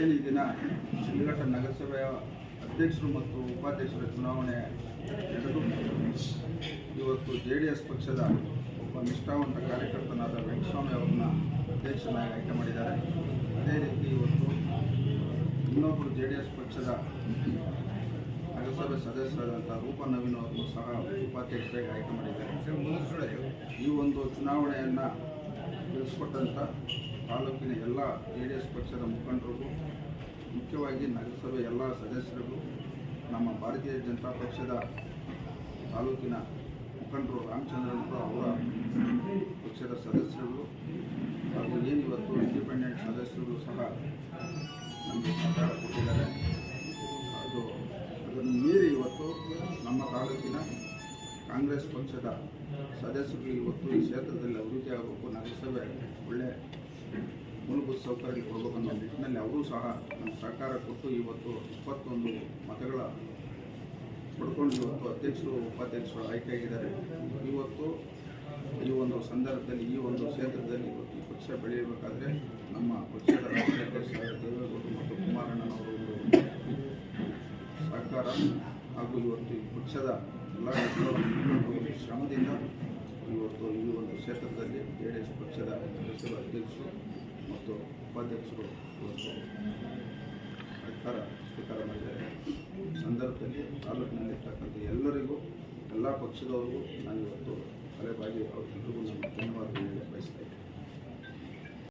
ಏನು ಈ ದಿನ ನಗರಸಭೆಯ ಅಧ್ಯಕ್ಷರು ಮತ್ತು ಉಪಾಧ್ಯಕ್ಷರ ಚುನಾವಣೆ ನಡೆದು ಇವತ್ತು ಜೆ ಡಿ ಎಸ್ ಪಕ್ಷದ ಒಬ್ಬ ನಿಷ್ಠಾವಂತ ಕಾರ್ಯಕರ್ತನಾದ ವೆಂಕಟಸ್ವಾಮಿ ಅವರನ್ನ ಅಧ್ಯಕ್ಷನಾಗಿ ಆಯ್ಕೆ ಮಾಡಿದ್ದಾರೆ. ಅದೇ ರೀತಿ ಇವತ್ತು ಇನ್ನೊಬ್ಬರು ಜೆ ಡಿ ಎಸ್ ಪಕ್ಷದ ನಗರಸಭೆ ಸದಸ್ಯರಾದಂಥ ರೂಪ ನವೀನ್ ಅವರನ್ನು ಸಹ ಉಪಾಧ್ಯಕ್ಷರಾಗಿ ಆಯ್ಕೆ ಮಾಡಿದ್ದಾರೆ. ಈ ಒಂದು ಚುನಾವಣೆಯನ್ನು ತಿಳಿಸ್ಕೊಟ್ಟಂಥ ತಾಲೂಕಿನ ಎಲ್ಲ ಜೆ ಡಿ ಎಸ್ ಪಕ್ಷದ ಮುಖಂಡರಿಗೂ, ಮುಖ್ಯವಾಗಿ ನಗರಸಭೆ ಎಲ್ಲ ಸದಸ್ಯರಿಗೂ, ನಮ್ಮ ಭಾರತೀಯ ಜನತಾ ಪಕ್ಷದ ತಾಲೂಕಿನ ಮುಖಂಡರು ರಾಮಚಂದ್ರನವರು ಅವರ ಪಕ್ಷದ ಸದಸ್ಯರು ಹಾಗೂ ಏನು ಇವತ್ತು ಇಂಡಿಪೆಂಡೆಂಟ್ ಸದಸ್ಯರು ಸಹ ನಮಗೆ ಸಹಕಾರ ಕೊಟ್ಟಿದ್ದಾರೆ. ಅದು ಅದನ್ನು ಮೀರಿ ಇವತ್ತು ನಮ್ಮ ತಾಲೂಕಿನ ಕಾಂಗ್ರೆಸ್ ಪಕ್ಷದ ಸದಸ್ಯರು ಇವತ್ತು ಈ ಕ್ಷೇತ್ರದಲ್ಲಿ ಅಭಿವೃದ್ಧಿ ಆಗಬೇಕು, ನಗರಸಭೆ ಒಳ್ಳೆ ಮೂಲಭೂತ ಸೌಕರ್ಯ ಕೊಡಬೇಕು ಅನ್ನೋ ನಿಟ್ಟಿನಲ್ಲಿ ಅವರು ಸಹ ನಮ್ಮ ಸಹಕಾರ ಕೊಟ್ಟು ಇವತ್ತು ಇಪ್ಪತ್ತೊಂದು ಮತಗಳ ಪಡ್ಕೊಂಡು ಇವತ್ತು ಅಧ್ಯಕ್ಷರು, ಉಪಾಧ್ಯಕ್ಷರು ಆಯ್ಕೆಯಾಗಿದ್ದಾರೆ. ಇವತ್ತು ಈ ಒಂದು ಸಂದರ್ಭದಲ್ಲಿ, ಈ ಒಂದು ಕ್ಷೇತ್ರದಲ್ಲಿ ಇವತ್ತು ಪಕ್ಷ ಬೆಳೆಯಬೇಕಾದ್ರೆ ನಮ್ಮ ಪಕ್ಷದ ದೇವೇಗೌಡರು ಮತ್ತು ಕುಮಾರಣ್ಣನವರು ಒಂದು ಸಹಕಾರ ಹಾಗೂ ಇವತ್ತು ಈ ಪಕ್ಷದ ಎಲ್ಲ ಶ್ರಮದಿಂದ ಇವತ್ತು ಈ ಒಂದು ಕ್ಷೇತ್ರದಲ್ಲಿ ಜೆ ಡಿ ಎಸ್ ಪಕ್ಷದ ಸದಸ್ಯರು, ಅಧ್ಯಕ್ಷರು ಮತ್ತು ಉಪಾಧ್ಯಕ್ಷರು ಅಧಿಕಾರ ಸ್ವೀಕಾರ ಮಾಡಿದ್ದಾರೆ. ಸಂದರ್ಭದಲ್ಲಿ ತಾಲೂಕಿನಲ್ಲಿರ್ತಕ್ಕಂಥ ಎಲ್ಲರಿಗೂ ಎಲ್ಲ ಪಕ್ಷದವರಿಗೂ ನಾನು ಇವತ್ತು ತಲೆಬಾಗಿ ಅವ್ರಿಗೆಲ್ಲರಿಗೂ